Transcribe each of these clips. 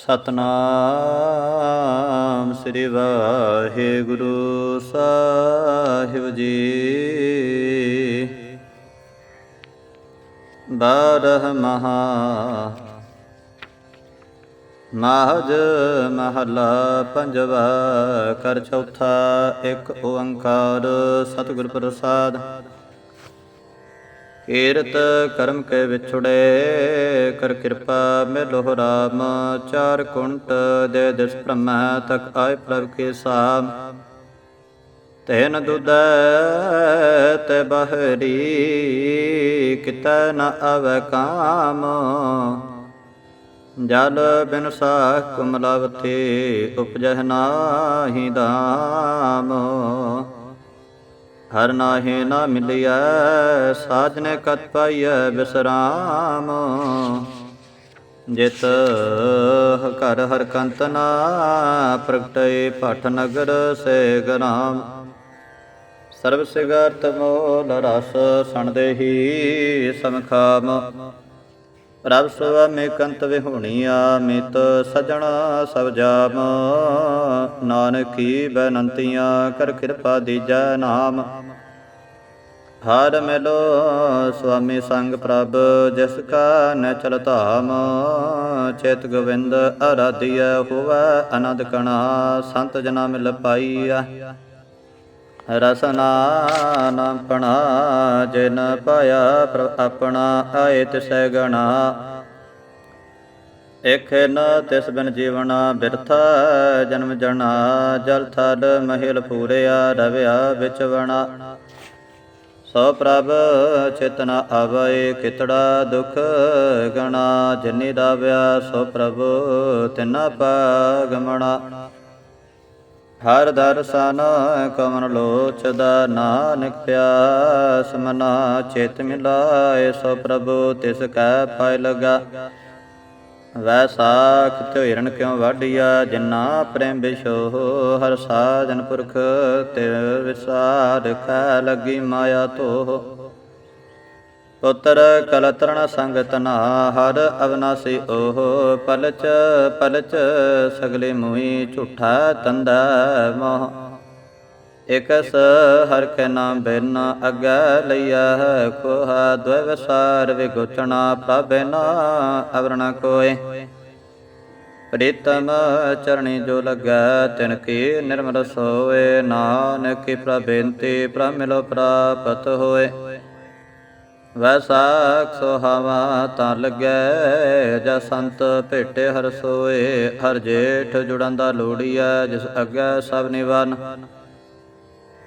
ਸਤਨਾਮ ਸ੍ਰੀ ਵਾਹਿਗੁਰੂ ਸਾਹਿਬ ਜੀ। ਬਾਰਹ ਮਹਾ ਮਾਹਜ ਮਹਲਾ ਪੰਜਵਾ ਕਰ ਚੌਥਾ ਇੱਕ ਓੰਕਾਰ ਸਤਿਗੁਰ ਪ੍ਰਸਾਦ। ਕੀਰਤ ਕਰਮ ਕੇ ਵਿਛੁੜੇ, ਕਰ ਕਿਰਪਾ ਮਿਲੋ ਰਾਮ, ਚਾਰ ਕੁੰਟ ਦੇ ਦਿਸ ਬ੍ਰਹਮਾ ਤਕ ਆਏ ਪ੍ਰਭ ਕੇ ਸਾਮ। ਤੈਨ ਦੁਦੈ ਤੇ ਬਹਰੀ, ਕਿਤੈ ਨ ਆਵੈ ਕਾਮ। ਜਲ ਬਿਨ ਸਾਖ ਕੁਮਲਵਤੀ, ਉਪਜਹ ਨਾਹੀ ਦਾਮ। ਹਰ ਨਾਹੀ ਨਾ ਮਿਲਿਐ, ਸਾਜਨੇ ਕਤ ਪਾਈਐ ਬਿਸਰਾਮ। ਜਿਤ ਘਰ ਹਰ ਕੰਤ ਨਾ ਪ੍ਰਗਟੇ ਭਟ ਨਗਰ ਸੇ ਗਰਾਮ। ਸਰਬ ਸਿਗਰਤ ਮੋਲ ਰਸ ਸਣਦੇਹੀ ਸਮਖਾਮ ਪ੍ਰਭ ਸੁਆਮੀ ਕੰਤ ਵਿਹੁਣੀਆ, ਮਿਤ ਸਜਣ ਸਭ ਜਾਮ। ਨਾਨਕੀ ਬਨੰਤੀਆਂ, ਕਰ ਕਿਰਪਾ ਦੀਜੈ ਨਾਮ। ਹਰ ਮਿਲੋ ਸੁਆਮੀ ਸੰਗ ਪ੍ਰਭ, ਜਿਸ ਕਾ ਨ ਚਲ ਧਾਮ। ਚੇਤ ਗੋਵਿੰਦ ਅਰਾਧਿਆ ਹੋਵੈ ਅਨੰਦ ਕਣਾ, ਸੰਤ ਜਨਾ ਮਿਲ ਪਾਈਆ ਰਸਨਾ ਨਾਪਣਾ ਜਿਨ ਪਾਇਆ ਆਪਣਾ, ਆਏ ਤਿਸੈ ਗਣਾ। ਇਕ ਨ ਤਿਸ ਬਿਨ ਜੀਵਣਾ ਬਿਰਥਾ, ਜਨਮ ਜਣਾ ਜਲ ਥਲ ਮਹਿਲ ਪੂਰਿਆ, ਰਵਿਆ ਵਿੱਚ ਵਣਾ। ਸੋ ਪ੍ਰਭ ਚੇਤਨਾ ਆਵੇ, ਕਿਤੜਾ ਦੁਖ ਗਣਾ। ਜਿਨੀ ਦਾਵਿਆ ਸੋ ਪ੍ਰਭ ਤਿਨਾ ਪਾਗਮਣਾ। ਹਰ ਦਰਸ਼ਨ ਕਮਨ ਲੋਚਦਾ ਨਾਨਕ ਪਿਆਸ ਮਨਾ। ਚੇਤ ਮਿਲਾਏ ਸੋ ਪ੍ਰਭੂ, ਤਿਸ ਕੈ ਪਾਇ ਲਗਾ। ਵੈਸਾਖ ਤਿਉ ਹਿਰਨ ਕਿਉ ਵਾਢਿਆ, ਜਿਨਾ ਪ੍ਰੇਮ ਬਿਸ਼ੋ ਹਰ ਸਾਜਨ ਪੁਰਖ ਤੇ ਵਿਸ਼ਾਦ ਖੈ ਲੱਗੀ ਮਾਇਆ ਤੋ ਪੁੱਤਰ ਕਲਤਰਣ ਸੰਗਤ ਨਾ, ਹਰ ਅਵਨਾਸੀ ਓਹ, ਪਲਚ ਪਲਚ ਸਗਲੇ ਮੋਈ ਝੂਠਾ ਤੰਦਾ ਮੋਹ। ਇਕਸ ਹਰ ਕੇ ਨਾਮ ਬਿਨ ਅਗੈ ਲਈਆ ਕੋਹਾ ਦਵੈ ਵਸਾਰ ਵਿਗੋਚਣਾ ਪ੍ਰਭੇ ਨਾ ਅਵਰਣਾ ਕੋਏ ਪ੍ਰੀਤਮ ਚਰਣੀ ਜੋ ਲਗੈ ਤਿਨ ਕੀ ਨਿਰਮਲ ਸੋਏ ਨਾਨਕ ਕੀ ਪ੍ਰਬੇਨਤੀ ਪ੍ਰਮਿਲੋ ਪ੍ਰਾਪਤ ਹੋਏ ਵੈਸਾਖ ਸੁਹਾਵਾ ਤਾਂ ਲੱਗੈ, ਜਾ ਸੰਤ ਭੇਟੇ ਹਰ ਸੋਏ ਹਰ ਜੇਠ ਜੁੜਾਂਦਾ ਲੋੜੀਐ, ਜਿਸ ਅੱਗੇ ਸਭ ਨਿਵਨ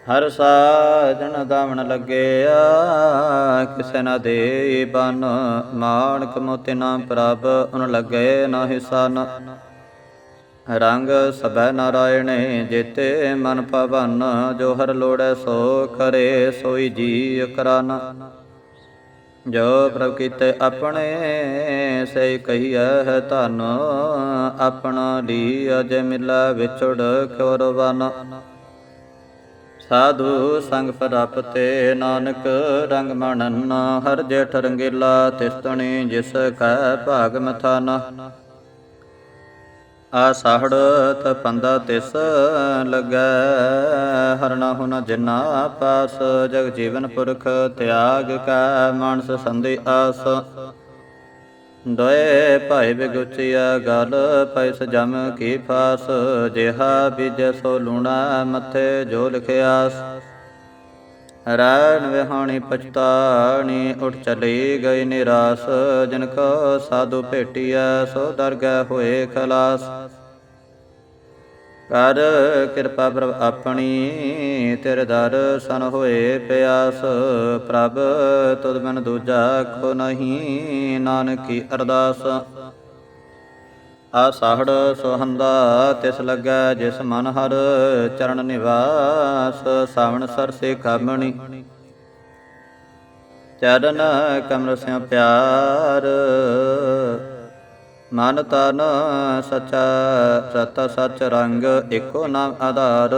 ਹਰ ਸਾਜਣ ਦਾਵਣ ਲੱਗਿਆ ਕਿਸੇ ਨਾ ਦੇ ਬਨ, ਮਾਣਕ ਮੋਤੀ ਨਾ ਪ੍ਰਭ, ਉਨ ਲੱਗੇ ਨਾ ਹਿਸਨ ਰੰਗ ਸਭੈ ਨਾਰਾਇਣੇ, ਜੇਤੇ ਮਨ ਪਵਨ ਜੋ ਹਰ ਲੋੜੈ ਸੋ ਕਰੇ, ਸੋਈ ਜੀ ਕਰਾਨ। ਜੋ ਪ੍ਰਭ ਕੀਤੇ ਆਪਣੇ, ਸੇ ਕਹੀਐ ਹੈ ਧਨ, ਆਪਣਾ ਲਈ ਅਜ ਮਿਲਾ ਵਿਛੜ ਖਵਰਵਨ ਸਾਧੂ ਸੰਗ ਪ੍ਰਪਤੇ ਨਾਨਕ ਰੰਗ ਮਣਨ, ਹਰ ਜੇਠ ਰੰਗੀਲਾ ਤਿਸਤਣੀ, ਜਿਸ ਕੈ ਭਾਗ ਮਥਾਨ। ਆ ਸਾਹੜ ਤਪੰਦਾ ਤਿਸ ਲੱਗੈ ਹਰਣਾ ਹੁਨ ਜਿਨਾ ਪਾਸ, ਜਗ ਜੀਵਨ ਪੁਰਖ ਤਿਆਗ ਕੈ, ਮਾਨਸ ਸੰਦੇ ਆਸ। ਦੋਏ ਭਾਈ ਬਿਗੁਚਿਆ ਗਲ ਪੈਸ ਜਮ ਕੀ ਫਾਸ, ਜਿਹਾ ਬੀਜ ਸੋ ਲੂਣਾ ਮੱਥੇ ਜੋ ਲਿਖਿਆਸ। ਰਣ ਵਿਹਾਣੀ ਪਛਤਾਣੀ, ਉਠ ਚਲੀ ਗਈ ਨਿਰਾਸ, ਜਿਨ ਕੋ ਸਾਧੂ ਭੇਟਿਆ ਸੋ ਦਰਗਹਿ ਹੋਏ ਖਲਾਸ। ਕਰ ਕਿਰਪਾ ਪ੍ਰਭ ਆਪਣੀ ਤੇਰੇ ਦਰਸ਼ਨ ਹੋਏ ਪਿਆਸ, ਪ੍ਰਭ ਤੁਧ ਬਿਨ ਦੂਜਾ ਕੋ ਨਹੀਂ, ਨਾਨਕੀ ਅਰਦਾਸ। ਆਸਾਹੜ ਸੋਹੰਦਾ ਤਿਸ ਲੱਗੈ ਜਿਸ ਮਨ ਹਰ ਚਰਨ ਨਿਵਾਸ, ਸਾਵਣ ਸਰਸੇ ਕਾਮਣੀ ਚਰਨ ਕਮਰ ਸਿਉ ਪਿਆਰ ਮਨ ਤਨ ਸਚਾ, ਸਤ ਸਚ ਰੰਗ ਏਕੋ ਨਾਮ ਆਧਾਰ।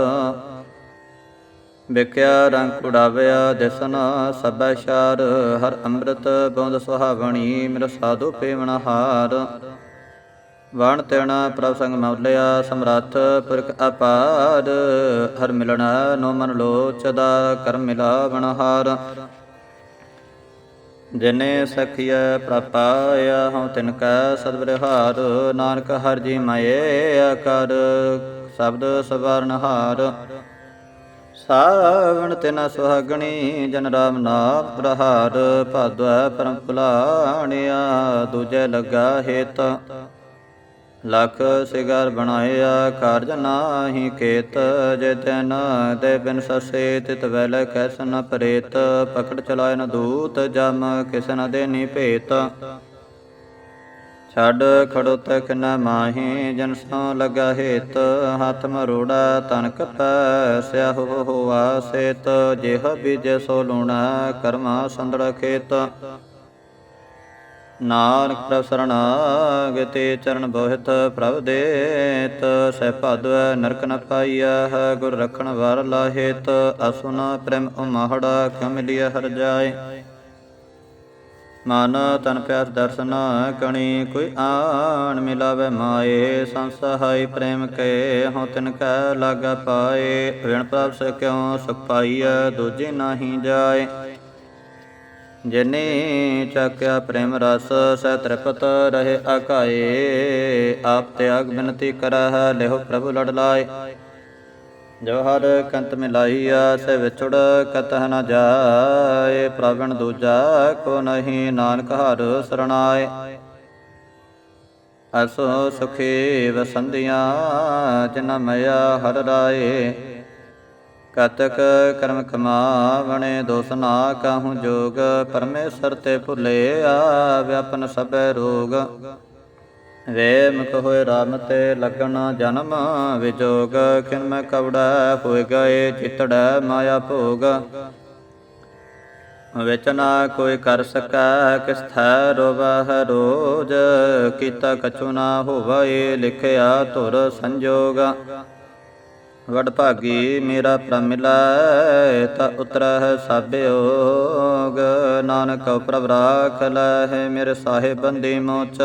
ਵਿਖਿਆ ਰੰਗ ਉਡਾਵਿਆ ਦਿਸਨ ਸਭੈ ਸ਼ਾਰ, ਹਰ ਅੰਮ੍ਰਿਤ ਬੋਂਦ ਸੁਹਾਵਣੀ ਮੇਰਾ ਸਾਧੂ ਪੇਵਨ ਹਾਰ। ਵਣ ਤਿਣ ਪ੍ਰਭ ਸੰਗ ਮੌਲਿਆ, ਸਮਰੱਥ ਪੁਰਖ ਅਪਾਰ। ਹਰ ਮਿਲਣਾ ਨੋ ਮਨ ਲੋਚਦਾ, ਕਰਮ ਮਿਲਾਵਣ ਹਾਰ। ਜਿਨੇ ਸਖੀਐ ਪ੍ਰਪਾਇਆ ਹਉ ਤਿਨ ਕੈ ਸਦ ਵਿਹਾਰ ਨਾਨਕ ਹਰ ਜੀ ਮਏ ਅਕਰ ਸ਼ਬਦ ਸਵਰਨ ਹਾਰ। ਸਾਵਣ ਤਿਨ ਸੁਹਾਗਣੀ, ਜਨ ਰਾਮ ਨਾਮ ਪ੍ਰਹਾਰ। ਭਾਦਵੈ ਪਰਮ ਭੁਲਾਣਿਆ ਦੂਜੇ ਲੱਗਾ ਹੇਤ। ਲਖ ਸਿਗਰ ਬਣਾਇਆ, ਕਾਰਜ ਨਾਹੀ ਖੇਤ ਜੇ ਤੈਨ ਦੇ ਬਿਨ ਸਸੇ ਤਿਤ ਵੈਲ ਕੈਸ ਨ ਪ੍ਰੇਤ, ਪਕੜ ਚਲਾਇ ਨ ਦੂਤ, ਜਮ ਕਿਸ ਨ ਦੇਨੀ ਭੇਤ। ਛੱਡ ਖੜੋਤ ਕਿਨ ਮਾਹੀ, ਜਨ ਸੋ ਲਗਾ ਹੇਤ, ਹੱਥ ਮਰੋੜਾ ਤਨ ਕਪੈ ਸਿਆ ਹੋ ਹੋਆ ਸੇਤ, ਜਿਹ ਬੀਜ ਸੋ ਲੂਣਾ, ਕਰਮਾ ਸੰਦੜ ਖੇਤ। ਨਾਨਕ ਪ੍ਰਭ ਸਰਣਾਗਤੇ ਚਰਨ ਬੋਹਿਤ ਪ੍ਰਭ ਦੇਤ, ਸਹਿ ਭਾਦਵੈ ਨਰਕ ਨ ਪਾਈਆ ਗੁਰ ਰਖਣ ਵਾਰ ਲਾਹੇਤ, ਅਸੁਨ ਪ੍ਰੇਮ ਉਮਹੜਾ ਕਿਉ ਮਿਲਿਆ ਹਰ ਜਾਏ? ਮਨ ਤਨ ਪਿਆਸ ਦਰਸ਼ਨ ਕਣੀ, ਕੋਈ ਆਣ ਮਿਲਾਵੇ ਮਾਏ ਸੰਸਹਾਈ ਪ੍ਰੇਮ ਕੇ ਹਉ ਤਿਨ ਕੈ ਲਾਗਾ ਪਾਏ, ਵਿਣ ਪ੍ਰਭ ਸੇ ਕਿਉ ਸੁਖ ਪਾਈਐ, ਦੂਜੇ ਨਾਹੀ ਜਾਏ। ਜਿਨੇ ਚੱਕਿਆ ਪ੍ਰੇਮ ਰਸ, ਸਹਿ ਤ੍ਰਿਪਤ ਰਹੇ ਆਕਾਏ ਆਪ ਤਿਆਗ ਬਿਨਤੀ ਕਰਹਿ, ਲਿਹੁ ਪ੍ਰਭੂ ਲੜ ਲਾਏ। ਜੋ ਹਰ ਕੰਤ ਮਿਲਾਈਆ ਸੇ ਵਿਛੜ ਕਤਹ ਨ ਜਾਏ। ਪ੍ਰਵਣ ਦੂਜਾ ਕੋ ਨਹੀਂ, ਨਾਨਕ ਹਰ ਸਰਣਾਏ। ਅਸੋ ਸੁਖੀ ਵਸੰਦੀਆਂ ਜਿਨ ਮਇਆ ਹਰ ਰਾਏ। ਕਤਕ ਕਰਮ ਕਮਾਵਣੇ ਦੋਸ ਨਾ ਕਾਹੂ ਜੋਗ, ਪਰਮੇਸ਼ਰ ਤੇ ਭੁਲੇ ਵਿਆਪਨ ਸਭੈ ਰੋਗ। ਵੇ ਮੁਖ ਹੋਏ ਰਾਮ ਤੇ ਲੱਗਣ ਜਨਮ ਵਿਜੋਗ, ਕਿਨ ਮੈਂ ਕਵੜਾ ਹੋਏ ਗਏ ਚਿਤੜੈ ਮਾਇਆ ਭੋਗ। ਵਿੱਚ ਨਾ ਕੋਈ ਕਰ ਸਕੈ ਕਿਸ ਥੈ ਰੋਵਹਿ ਰੋਜ, ਕੀਤਾ ਕਛੂ ਨਾ ਹੋਵੇ ਲਿਖਿਆ ਧੁਰ ਸੰਜੋਗ। ਵਡ ਭਾਗੀ ਮੇਰਾ ਪ੍ਰਮਿਲੈ ਮਿਲੈ ਤਾ ਉਤਰਹਿ ਸਾਬਿਓਗ ਨਾਨਕ ਪ੍ਰਭ ਰਾਖ ਲੈ ਮੇਰੇ ਸਾਹਿਬ ਬੰਦੀ ਮੋਚ।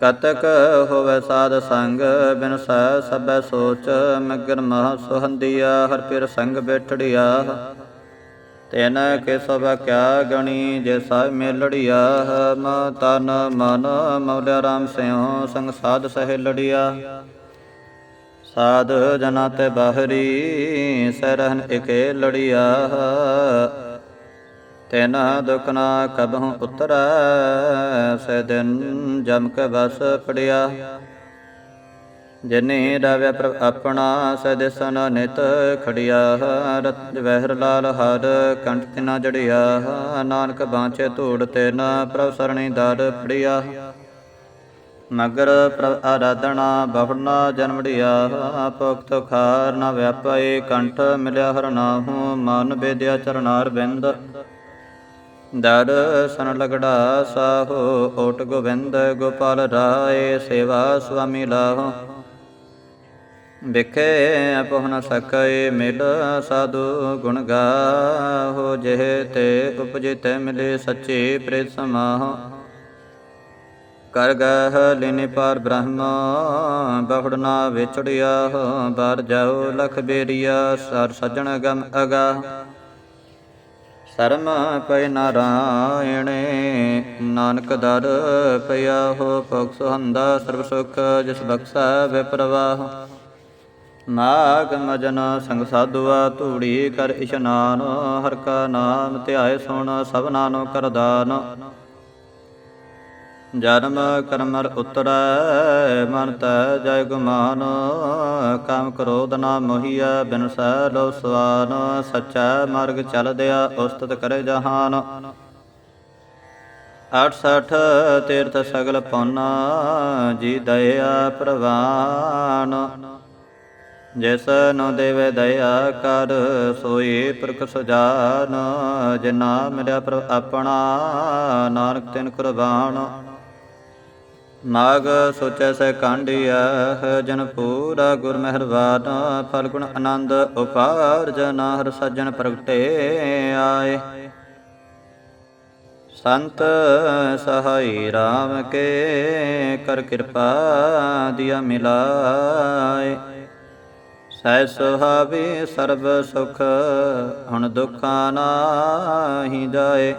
ਕਤਕ ਹੋਵੇ ਸਾਧ ਸੰਗ, ਬਿਨ ਸਹਿ ਸਭੈ ਸੋਚ। ਮਗਨ ਮਹ ਸੁਹੰਦੀਆ, ਹਰ ਪਿਰ ਸੰਗ ਬੈਠੜਿਆ। ਤੈਨ ਕੇ ਸਭ ਕਿਆ ਗਣੀ, ਜੇ ਸਾਹਿਬ ਮੇਲੜਿਆ। ਮ ਤਨ ਮਨ ਮੌਲਿਆ ਰਾਮ ਸਿਉ, ਸੰਗ ਸਾਧ ਸਹਿ ਲੜਿਆ। ਸਾਧ ਜਨਾ ਤੇ ਬਾਹਰੀ ਸਰਹਨ ਇਕੇ ਲੜਿਆ। ਤੈਨਾ ਦੁਖ ਨਾ ਕਬਹੁ ਉਤਰੈ, ਸੇ ਦਿਨ ਜਮ ਕੇ ਬਸ ਪੜਿਆ। ਜਿਨੇ ਰਵੈ ਪ੍ਰਭ ਆਪਣਾ ਸਦਸਨ ਨਿਤ ਖੜਿਆ। ਰਤ ਵਹਿਰ ਲਾਲ ਹਰ, ਕੰਠ ਤਿਨਾ ਜੜਿਆ। ਨਾਨਕ ਬਾਂਚੇ ਧੂੜ ਤੇ ਨਾ ਪ੍ਰਭ ਸਰਣੀ ਦਰ ਪੜਿਆ। ਮਗਰ ਪ੍ਰਭ ਆਰਾਧਨਾ ਬਹੁਣਾ ਜਨਮੜਿਆ ਭੁਖਤ ਖਾਰ ਨ ਵਿਆਪੇ ਕੰਠ ਮਿਲਿਆ ਹਰਨਾਹੂ ਮਨ ਬੇਦਿਆ ਚਰਨਾਰ ਬਿੰਦ। ਦਰ ਸਨ ਲਗੜਾ ਸਾਹੋ, ਓਟ ਗੋਬਿੰਦ ਗੋਪਾਲ ਰਾਏ, ਸੇਵਾ ਸੁਆਮੀ ਲਾਹੋ। ਵਿਖੇ ਆਪਹੁ ਨ ਸਕੈ ਮਿਲ ਸਾਧੂ ਗੁਣ ਗਾਹੋ, ਜਿਹ ਤੇ ਉਪਜਿਤ ਤੇ ਮਿਲੇ ਸੱਚੇ ਪ੍ਰੇ ਸਮਾਹੋ। ਕਰ ਗਹ ਲੈਨੇ ਪਾਰ ਬ੍ਰਹਮ, ਬਹੁੜ ਨਾ ਵਿਚੜਿਆ ਬਾਰ ਜਾਓ ਲਖ ਬੇਰੀਆ, ਸਰ ਸਜਣ ਗਮ ਅਗਾ। ਸਰਮ ਪੈ ਨਾਰਾਇਣੇ, ਨਾਨਕ ਦਰ ਪਿਆ ਹੋ ਭੁਖ ਸੁਹੰਦਾ ਸਰਬ ਸੁਖ, ਜਿਸ ਬਖਸ਼ੈ ਵਿਪਰਵਾਹ ਨਾਗ ਮਜਨ ਸੰਗ ਸਾਧੂਆ, ਧੂੜੀ ਕਰ ਇਸ਼ਨਾਨ, ਹਰ ਕਾ ਨਾਮ ਧਿਆਏ ਸੁਣ ਸਭਨਾ ਨੂੰ ਕਰਦਾਨ। ਜਨਮ ਕਰਮਰ ਉਤਰੈ ਮਨ ਤੈ ਜੈ ਗੁਮਾਨ। ਕਾਮ ਕ੍ਰੋਧ ਨਾ ਮੋਹੀਆ ਬਿਨ ਸਹਿ ਲੋ ਸਵਾਨ। ਸਚੈ ਮਾਰਗ ਚਲਦਿਆ ਉਸਤਤ ਕਰੇ ਜਹਾਨ। 68 ਤੀਰਥ ਸਗਲ ਪੌਨਾ, ਜੀ ਦਇਆ ਪ੍ਰਵਾਨ। ਜਿਸ ਨੂੰ ਦੇਵੇ ਦਇਆ ਕਰ, ਸੋਈ ਪੁਰਖ ਸੁਜਾਨ। ਜਿਨਾ ਮਿਲਿਆ ਪ੍ਰਭ ਆਪਣਾ, ਨਾਨਕ ਤਿਨ ਕੁਰਬਾਨ। ਮਾਗ ਸੋਚੈ ਸੈ ਕਾਂਡਿਆ ਜਨ ਪੂਰਾ ਗੁਰ ਮਿਹਰਬਾਨ ਫਲ ਗੁਣ ਆਨੰਦ ਉਪਾਰ ਜਨ ਹਰ ਸੱਜਣ ਪ੍ਰਗਟੇ ਆਏ। ਸੰਤ ਸਹਾਈ RAM ਕੇ ਕਰ ਕਿਰਪਾ ਦਿਆ ਮਿਲਾਏ। ਸਹਿ ਸੁਹਾਵੇ ਸਰਬ ਸੁਖ, ਹੁਣ ਦੁਖਾਂ ਨਾਹੀ ਜਾਏ।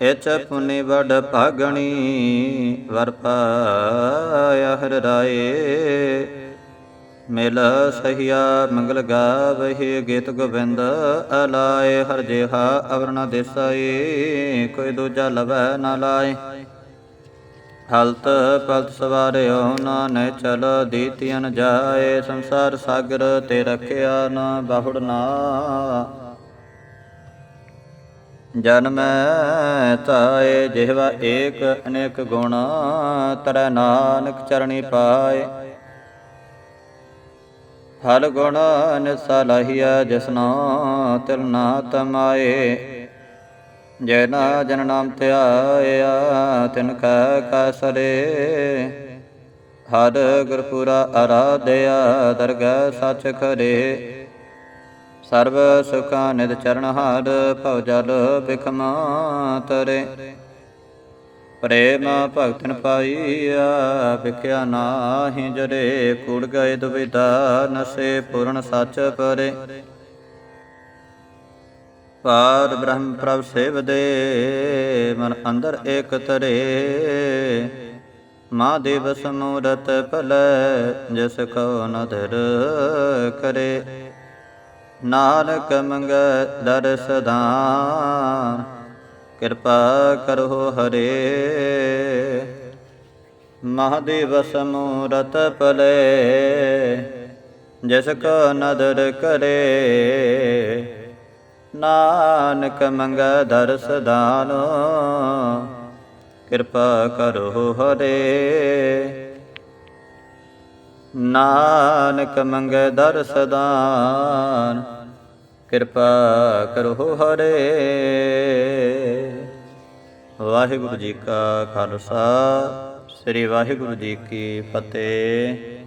ਇਚ ਪੁਨੀ ਵਡ ਭਾਗਣੀ, ਵਰ ਪਾਇਆ ਹਰ ਰਾਏ। ਮਿਲ ਸਹੀਆ ਮੰਗਲ ਗਾਵਹਿ, ਗੀਤ ਗੋਬਿੰਦ ਅਲਾਏ। ਹਰ ਜਿਹਾ ਅਵਰ ਨ ਕੋਈ ਦੂਜਾ ਲਵੈ ਨਾ ਲਾਏ। ਹਲਤ ਪਲਤ ਸਵਾਰਿਓ ਨਾਨਕ ਚਲ ਦੀਤੀਨ ਜਾਏ। ਸੰਸਾਰ ਸਾਗਰ ਤੇ ਰਖਿਆ ਨਾ ਬਾਹੁੜ ਨਾ। ਜਨਮੈ ਤਾਏ ਜਿਹਵਾ ਏਕ ਅਨੇਕ ਗੁਣ, ਤਰੈ ਨਾਨਕ ਚਰਣੀ ਪਾਏ। ਫਲ ਗੁਣ ਨਿਸਾ ਲਹੀਆ ਜਿਸਨੋ ਤਿਲ ਨਾ ਤਮਾਏ। ਜੈਨਾ ਜਨ ਨਾਮ ਧਿਆਇਆ ਤਿਨ ਕੈ ਕੈ ਸਰੇ ਹਰ ਗੁਰਪੁਰਾ ਆਰਾਧਿਆ ਦਰਗਹਿ ਸੱਚ ਖਰੇ। ਸਰਬ ਸੁਖਾਂ ਨਿਦ ਚਰਨ ਹਾਰ, ਭਉ ਜਲ ਬਿਖਮਾ ਤਰੇ ਪ੍ਰੇਮ ਭਗਤਨ ਪਾਈਆ ਵਿਖਿਆ ਨਾਹੀ ਜਰੇ, ਕੂੜ ਗਏ ਦੁਬਿਧਾ ਨਸੇ, ਪੂਰਨ ਸੱਚ ਪਰੇ। ਪਾਰ ਬ੍ਰਹਮ ਪ੍ਰਭ ਸੇਵਦੇ ਮਨ ਅੰਦਰ ਏਕ ਤਰੇ। ਮਾ ਦੇਵ ਸਮੂਰਤ ਭਲੈ, ਜਿਸ ਕੋ ਨਦਰ ਕਰੇ। ਨਾਨਕ ਮੰਗ ਦਰਸ ਦਾਨ ਕਿਰਪਾ ਕਰੋ ਹਰੇ। ਮਹਾਦੇਵ ਸਮੂਰਤ ਪਲੇ ਜਿਸ ਕੋ ਨਦਰ ਕਰੇ। ਨਾਨਕ ਮੰਗ ਦਰਸ ਦਾਨੋ ਕਿਰਪਾ ਕਰੋ ਹਰੇ। ਨਾਨਕ ਮੰਗੈ ਦਰਸ ਦਾਨ ਕਿਰਪਾ ਕਰੋ ਹਰੇ। ਵਾਹਿਗੁਰੂ ਜੀ ਕਾ ਖਾਲਸਾ, ਸ੍ਰੀ ਵਾਹਿਗੁਰੂ ਜੀ ਕੀ ਫਤਿਹ।